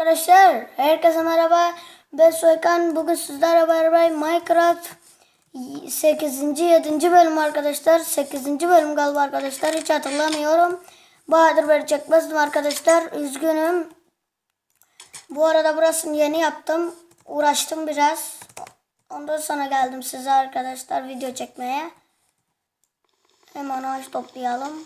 Arkadaşlar herkese merhaba. Ben Soykan. Bugün sizlerle beraber Minecraft 8. 7. bölüm arkadaşlar. 8. bölüm galiba arkadaşlar. Hiç hatırlamıyorum. Bahadır beri çekmezdim arkadaşlar. Üzgünüm. Bu arada burasını yeni yaptım. Uğraştım biraz. Ondan sonra geldim size arkadaşlar video çekmeye. Hemen ağaç toplayalım.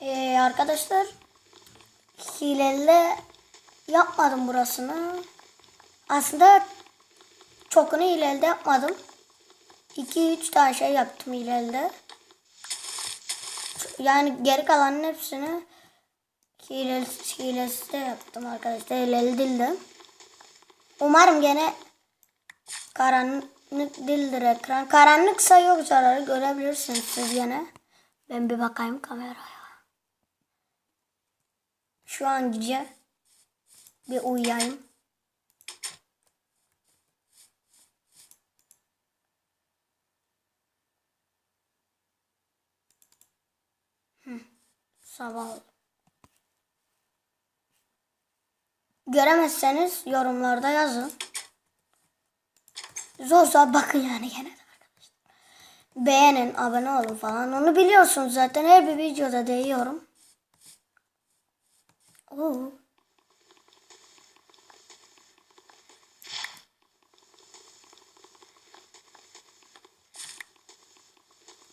Ee, arkadaşlar hileyle yapmadım burasını. Aslında çokunu hilelde yapmadım. 2-3 tane şey yaptım hilelde. Yani geri kalanın hepsini hilesiz, hilesiz de yaptım arkadaşlar. Hileli değildi. Umarım gene karanlık değildir ekran. Karanlıksa yok zararı görebilirsiniz siz gene. Ben bir bakayım kameraya. Şu an gece bir uyuyayım. Sabah oldu. Göremezseniz yorumlarda yazın. Zorsa bakın yani gene de arkadaşlar. Beğenin, abone olun falan. Onu biliyorsunuz zaten. Her bir videoda değiyorum. Oo.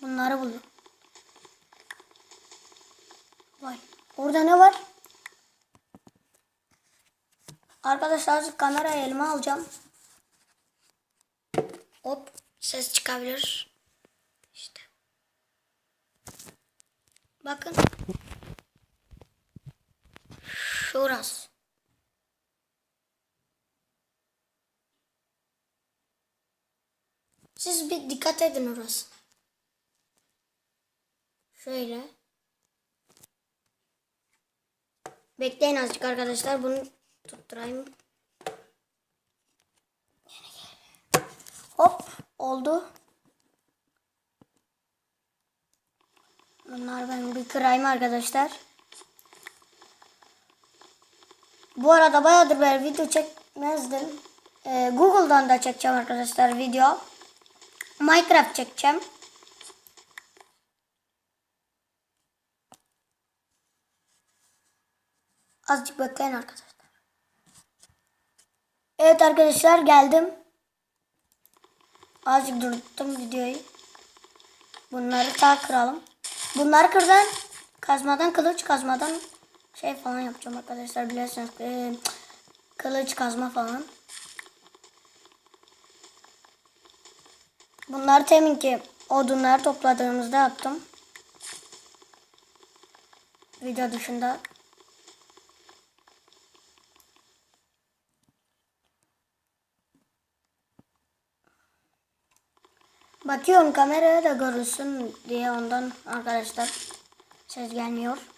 Bunları buldum. Vay. Orada ne var? Arkadaşlar azıcık kamerayı elime alacağım. Hop ses çıkabilir. İşte. Bakın. Şurası. Siz bir dikkat edin orası. Şöyle. Bekleyin azıcık arkadaşlar. Bunu tutturayım. Hop oldu. Bunlar ben bir kırayım arkadaşlar. Bu arada bayağıdır ben video çekmezdim. Ee, Google'dan da çekeceğim arkadaşlar video. Minecraft çekeceğim. Azıcık bekleyin arkadaşlar. Evet arkadaşlar geldim. Azıcık durdum videoyu. Bunları daha kıralım. Bunları kırdan kazmadan kılıç kazmadan şey falan yapacağım arkadaşlar biliyorsunuz. Ee, kılıç kazma falan. Bunları teminki odunları topladığımızda yaptım. Video dışında. Bakıyorum kameraya da görürsün diye ondan arkadaşlar ses gelmiyor.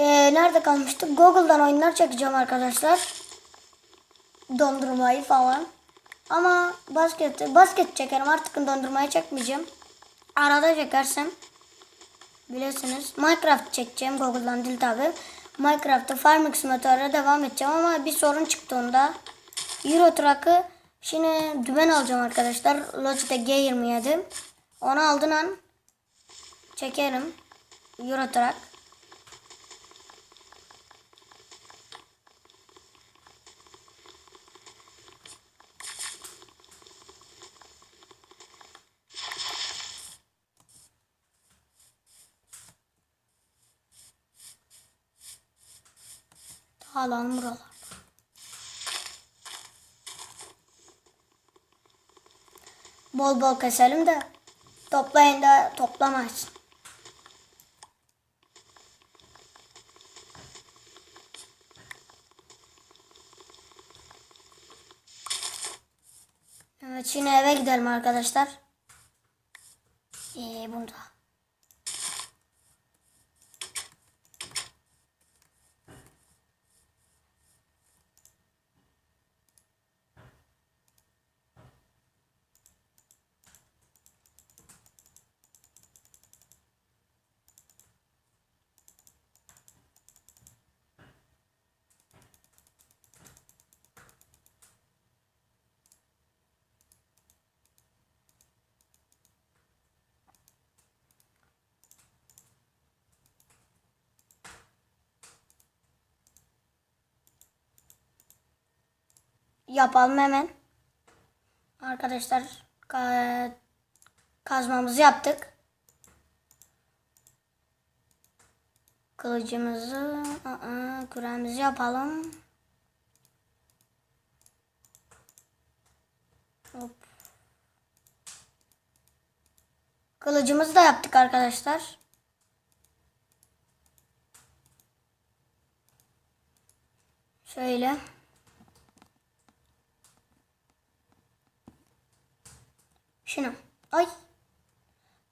Ee, nerede kalmıştık? Google'dan oyunlar çekeceğim arkadaşlar. Dondurmayı falan. Ama basket, basket çekerim artık dondurmayı çekmeyeceğim. Arada çekersem bilirsiniz. Minecraft çekeceğim Google'dan değil tabi. Minecraft'ta Farming Simulator'a devam edeceğim ama bir sorun çıktı onda. Euro Truck'ı şimdi dümen alacağım arkadaşlar. Logitech G27. Onu aldın an çekerim. Euro Truck. Alan buralar. Bol bol keselim de toplayın da toplamayız. Evet şimdi eve gidelim arkadaşlar. Ee, bunda. Yapalım hemen. Arkadaşlar ka- kazmamızı yaptık. Kılıcımızı, aa, küremizi yapalım. Hop. Kılıcımızı da yaptık arkadaşlar. Şöyle. Ay.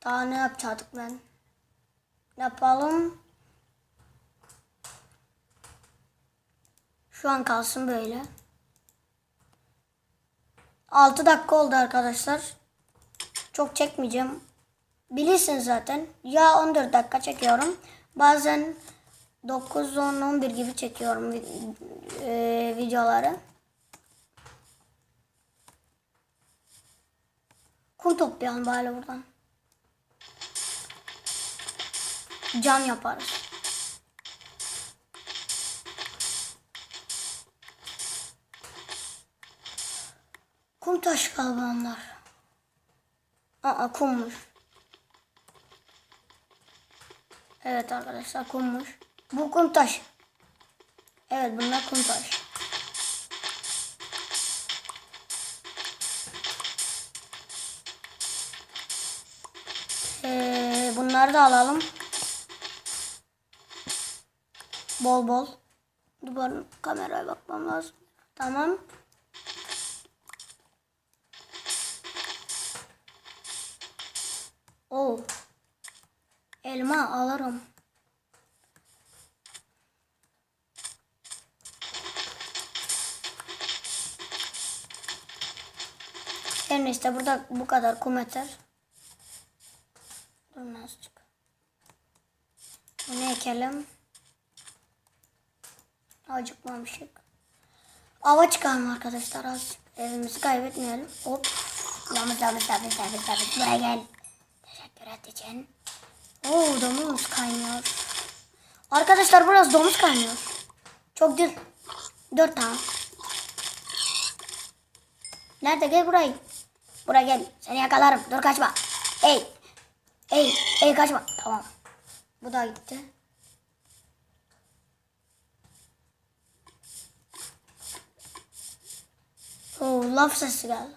Daha ne yapacaktık ben? Yapalım. Şu an kalsın böyle. 6 dakika oldu arkadaşlar. Çok çekmeyeceğim. Bilirsiniz zaten. Ya 14 dakika çekiyorum. Bazen 9, 10, 11 gibi çekiyorum e, videoları. Kum toplayalım bari buradan. Cam yaparız. Kum taş galiba onlar. Aa kummuş. Evet arkadaşlar kummuş. Bu kum taş. Evet bunlar kum taş. Bunları da alalım. Bol bol. Duvarın kameraya bakmam lazım. Tamam. Oo. Elma alırım. Her neyse burada bu kadar kum yeter. Dur azıcık. Bunu ekelim. Acıkmamışık. Ava çıkalım arkadaşlar azıcık. Evimizi kaybetmeyelim. Hop. Domuz domuz domuz domuz domuz. Buraya gel. Teşekkür edeceğim. Oo domuz kaynıyor. Arkadaşlar burası domuz kaynıyor. Çok değil. Dört tane. Nerede gel buraya. Buraya gel. Seni yakalarım. Dur kaçma. Ey. Ey. Ey kaçma. Tamam. Bu da gitti. Oo laf sesi geldi.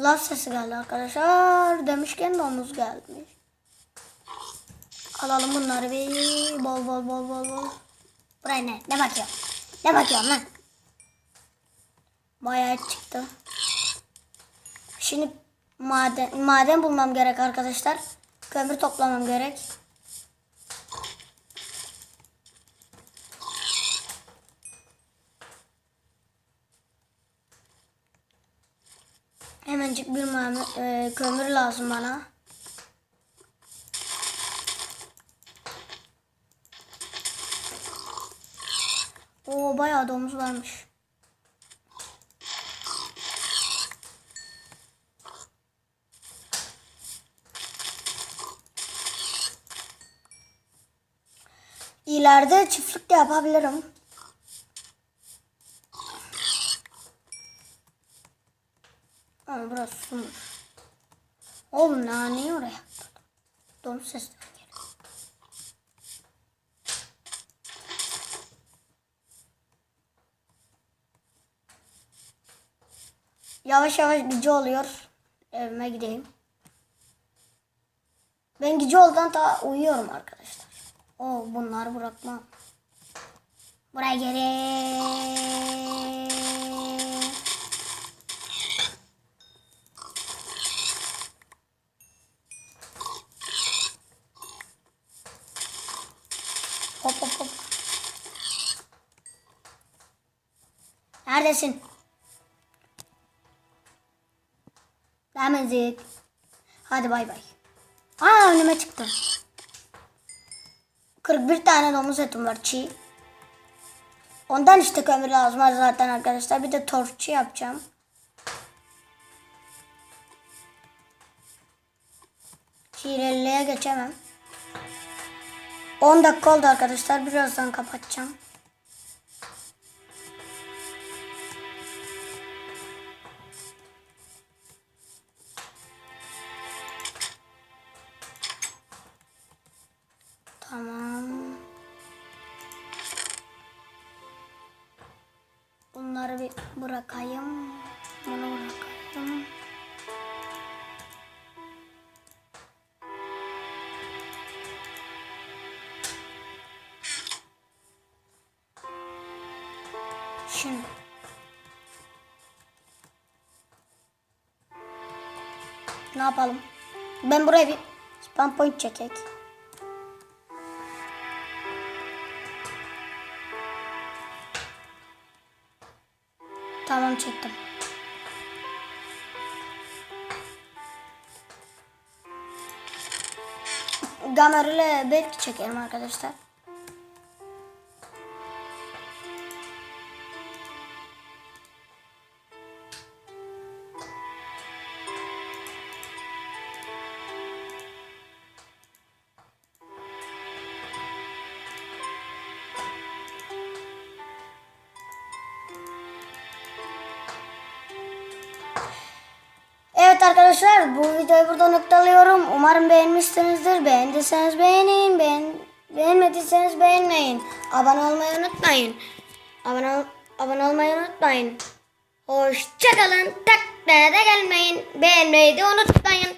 Laf sesi geldi arkadaşlar. Demişken domuz gelmiş. Alalım bunları bir bol bol bol bol bol. Buraya ne? Ne bakıyorsun? Ne bakıyorsun lan? Bayağı çıktı. Şimdi maden maden bulmam gerek arkadaşlar. Kömür toplamam gerek. Hemencik bir mame- e, kömür lazım bana. Oo bayağı domuz varmış. İleride çiftlik de yapabilirim. Ama burası sumuş. Oğlum naneyi oraya attım. Domuz sesleri geliyor. Yavaş yavaş gece oluyor. Evime gideyim. Ben gece oldan da uyuyorum arkadaşlar. O bunları bırakmam. Buraya gelin. Hop hop hop. Neredesin? Demezik. Hadi bay bay. Aa önüme çıktı. 41 tane domuz etim var çiğ. Ondan işte kömür lazım zaten arkadaşlar. Bir de torçu yapacağım. Çiğreliğe geçemem. 10 dakika oldu arkadaşlar. Birazdan kapatacağım. Tamam. Bunları bir bırakayım. Bunu bırakayım. Şimdi. Ne yapalım? Ben buraya bir spam point çekek. Tamam çektim. Gamer ile belki çekelim arkadaşlar. Arkadaşlar bu videoyu burada noktalıyorum. Umarım beğenmişsinizdir. Beğendiyseniz beğenin. Beğen beğenmediyseniz beğenmeyin. Abone olmayı unutmayın. Abone, abone olmayı unutmayın. Hoşçakalın. Tekneye de gelmeyin. Beğenmeyi de unutmayın.